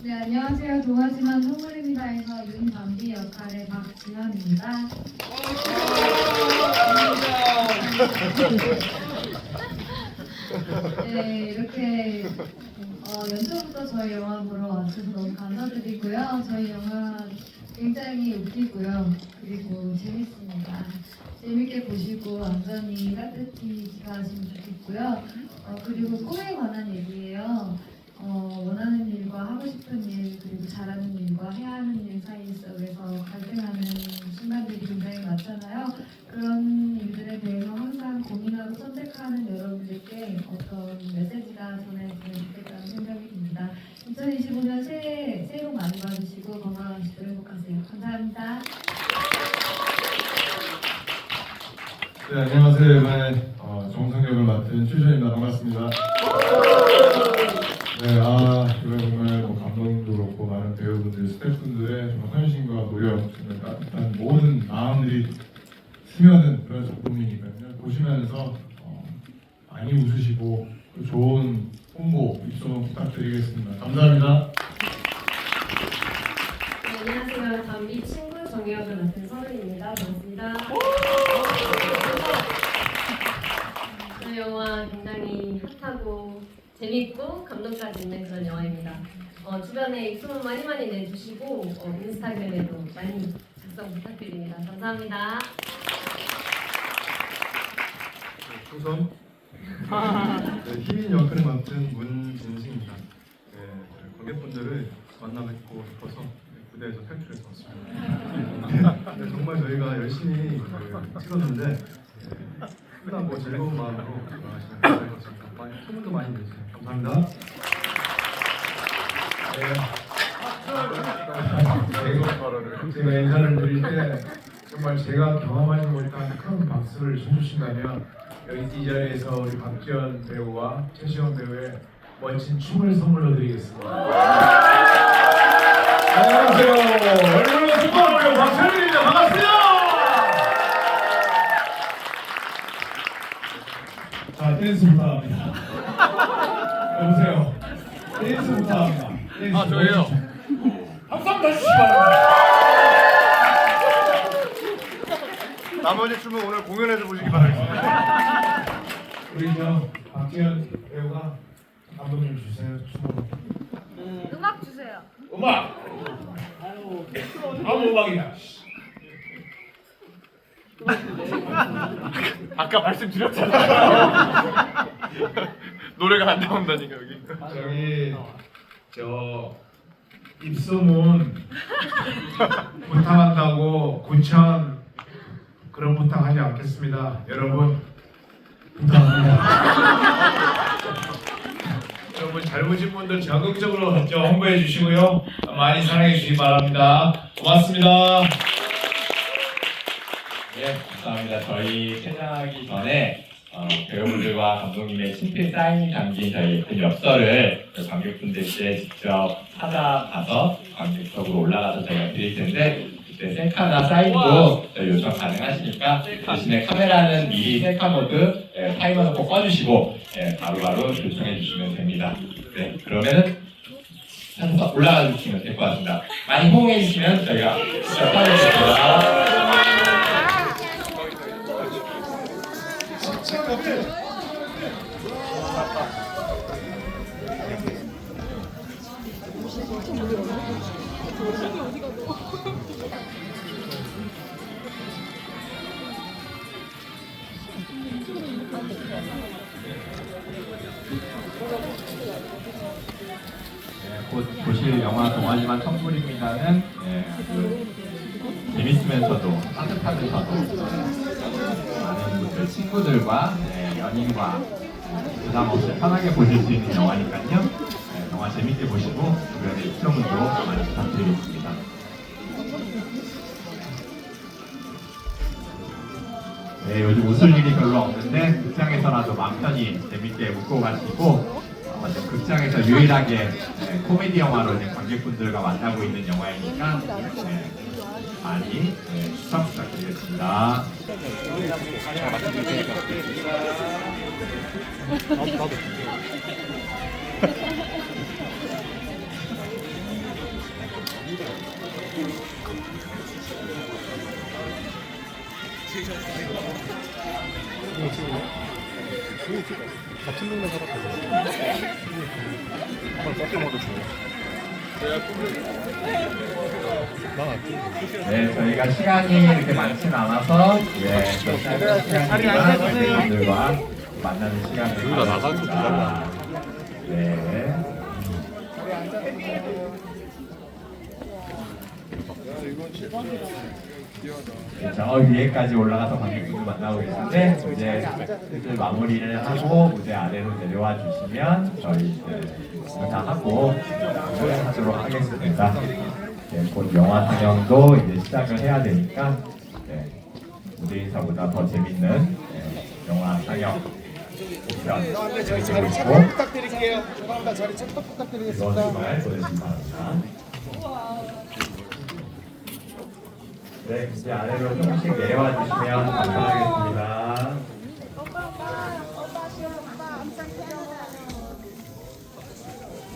네, 안녕하세요. 동아지만 선물 입니다에서 윤담비 역할의 박지현입니다. 네, 이렇게 어, 연초부터 저희 영화 보러 와주셔서 너무 감사드리고요. 저희 영화 굉장히 웃기고요. 그리고 재밌습니다. 재밌게 보시고 안전히 따뜻히 기가하시면 좋겠고요. 어, 그리고 꿈에 관한 얘기예요. 어, 원하는 일과 하고 싶은 일 그리고 잘하는 일과 해야 하는 일 사이 속에서 갈등하는 순간들이 굉장히 많잖아요. 그런 일들에 대해서 항상 고민하고 선택하는 여러분들께 어떤 메시지가 전해지면 좋겠다는 생각이 듭니다. 2025년 새해 새해 복 많이 받으시고 건강하시고 행복하세요. 감사합니다. 네, 안녕하세요. 이번에 어, 정성 역을 맡은 최준입니다. 반갑습니다. 네, 아, 정말 뭐 감독님도 그렇고 많은 배우분들, 스태프분들의 정말 헌신과 노력, 정말 따뜻한 모든 마음들이 스며든 그런 작품이니까요. 보시면서 어, 많이 웃으시고 또 좋은 홍보, 입소문 부탁드리겠습니다. 감사합니다. 네, 안녕하세요. 담비 친구 정의역을 맡은 서른입니다. 반갑습니다. 이 영화 굉장히 핫하고 재밌고 감동까지 있는 그런 영화입니다. 어, 주변에 입소문 많이 많이 내주시고 어, 인스타그램에도 많이 작성 부탁드립니다. 감사합니다. 우선 네, 희민 역할을 맡은 문진승입니다. 네, 관객분들을 만나 뵙고 싶어서 무대에서 탈출해서 왔습니다. 네, 정말 저희가 열심히 그, 찍었는데 네, 항상 뭐 즐거운 마음으로 것 같습니다. 많이 소문도 많이 내주세요. 감사합니다. 제가, 제가 인사를 드릴 때 정말 제가 경험하지 못한 큰 박수를 쳐주신다면 여기 이 자리에서 우리 박지현 배우와 최시원 배우의 멋진 춤을 선물로 드리겠습니다. 안녕하세요. 얼굴로 축하하고요. 박찬일입니다. 반갑습니다. 자, 댄스 부탁합니다. 여보세요. 댄스 부탁합니다. 댄스. 아, 저예요. 바랍니다. 나머지 춤은 오늘 공연에서 보시기 바라겠습니다. 우리 저 박지현 배우가 감독님 주세요. 춤으로. 음악 주세요. 음악. 아무 음악이야. 아까 말씀드렸잖아요. 노래가 안 나온다니까 여기. 저기 저 입소문 부탁한다고 구천 그런 부탁하지 않겠습니다. 여러분 부탁합니다. 여러분 잘 보신 분들 적극적으로 좀 홍보해 주시고요. 많이 사랑해 주시기 바랍니다. 고맙습니다. 네, 감사합니다. 저희 퇴장하기 전에 어, 배우분들과 감독님의 친필 사인이 담긴 저희 예쁜 엽서를 그 관객분들께 직접 찾아가서 관객석으로 올라가서 저희가 드릴 텐데 그때 셀카나 사인도 요청 가능하시니까 대신에 카메라는 미리 셀카 모드 예, 타이머는 꼭 꺼주시고 예, 바로바로 요청해 주시면 됩니다. 네, 그러면은 올라가 주시면 될 것 같습니다. 많이 호응해 주시면 저희가 진짜 빠르겠습니다. 네, 곧 보실 영화 동아리만 청불입니다는 네, 아주 재밌으면서도 따뜻하면서도 많은 분들 친구들과 네, 연인과 네, 부담 없이 편하게 보실 수 있는 영화니까요. 네, 영화 재밌게 보시고 주변에 입소문도 많이 부탁드리겠습니다. 네, 요즘 웃을 일이 별로 없는데 극장에서라도 마음 편히 재밌게 웃고 가시고 어, 극장에서 유일하게 네, 코미디 영화로 이제 관객분들과 만나고 있는 영화이니까 네, 많이 네, 시청 부탁드리겠습니다. 네, 저희가 시간이 이렇게 많지는 않아서 예, 좀 짧은 시간이지만 선생님들과 만나는 시간을 가졌습니다. 네. 네, 저 위에까지 올라가서 관객분들 만나고 계신데 이제 슬슬 마무리를 하고 무대 아래로 내려와 주시면 저희 이제 인사하고 마무리를 하도록 하겠습니다. 네, 곧 영화 상영도 이제 시작을 해야 되니까 네, 무대 인사보다 더 재밌는 네, 영화 상영 옵션 기다리고 있고 부탁드릴게요. 죄송합니다. 자리 찰떡 이번 부탁드리겠습니다. 주말 보내주시기 바랍니다. 네, 이제 아래로 조금씩 내려와 주시면 감사하겠습니다.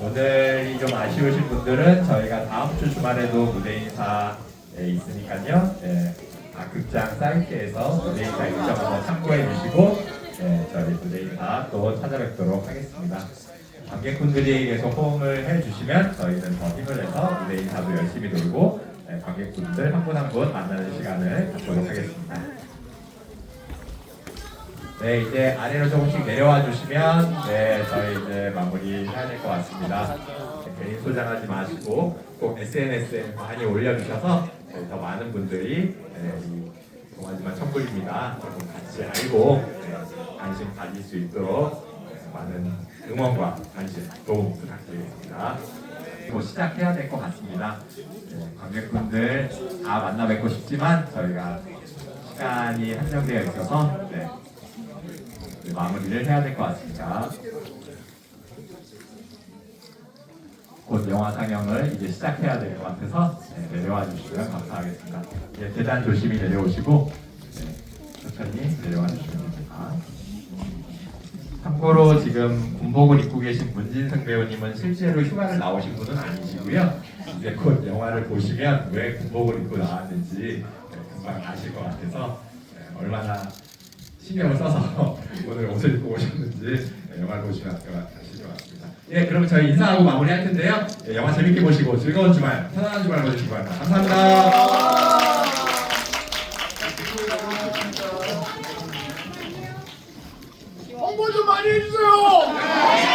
오늘이 좀 아쉬우신 분들은 저희가 다음 주 주말에도 무대 인사에 있으니까요. 네, 각 극장 사이트에서 무대 인사 일정 한번 참고해 주시고 네, 저희 무대 인사 또 찾아뵙도록 하겠습니다. 관객분들이 계속 호응을 해주시면 저희는 더 힘을 내서 무대 인사도 열심히 돌고 네, 관객분들 한 분 한 분 만나는 시간을 갖도록 하겠습니다. 네, 이제 아래로 조금씩 내려와 주시면 네, 저희 이제 마무리 해야 될 것 같습니다. 네, 개인 소장하지 마시고 꼭 SNS에 많이 올려주셔서 네, 더 많은 분들이 네, 이 동아지만 천불입니다. 여러분 같이 알고 네, 관심 가질 수 있도록 네, 많은 응원과 관심, 도움 부탁드리겠습니다. 또 시작해야 될 것 같습니다. 네, 관객분들 다 만나 뵙고 싶지만 저희가 시간이 한정되어 있어서 네, 네, 마무리를 해야 될 것 같습니다. 곧 영화 상영을 이제 시작해야 될 것 같아서 네, 내려와 주시면 감사하겠습니다. 예, 계단 조심히 내려오시고 네, 천천히 내려와 주시면 됩니다. 참고로 지금 군복을 입고 계신 문진승 배우님은 실제로 휴가를 나오신 분은 아니시고요. 이제 곧 영화를 보시면 왜 군복을 입고 나왔는지 네, 금방 아실 것 같아서 네, 얼마나 신경을 써서 오늘 옷을 입고 오셨는지 네, 영화를 보시면 아실 것 같습니다. 예, 그럼 저희 인사하고 마무리할 텐데요. 예, 영화 재밌게 보시고 즐거운 주말, 편안한 주말 보내시기 바랍니다. 감사합니다. 홍보 좀 많이 해주세요.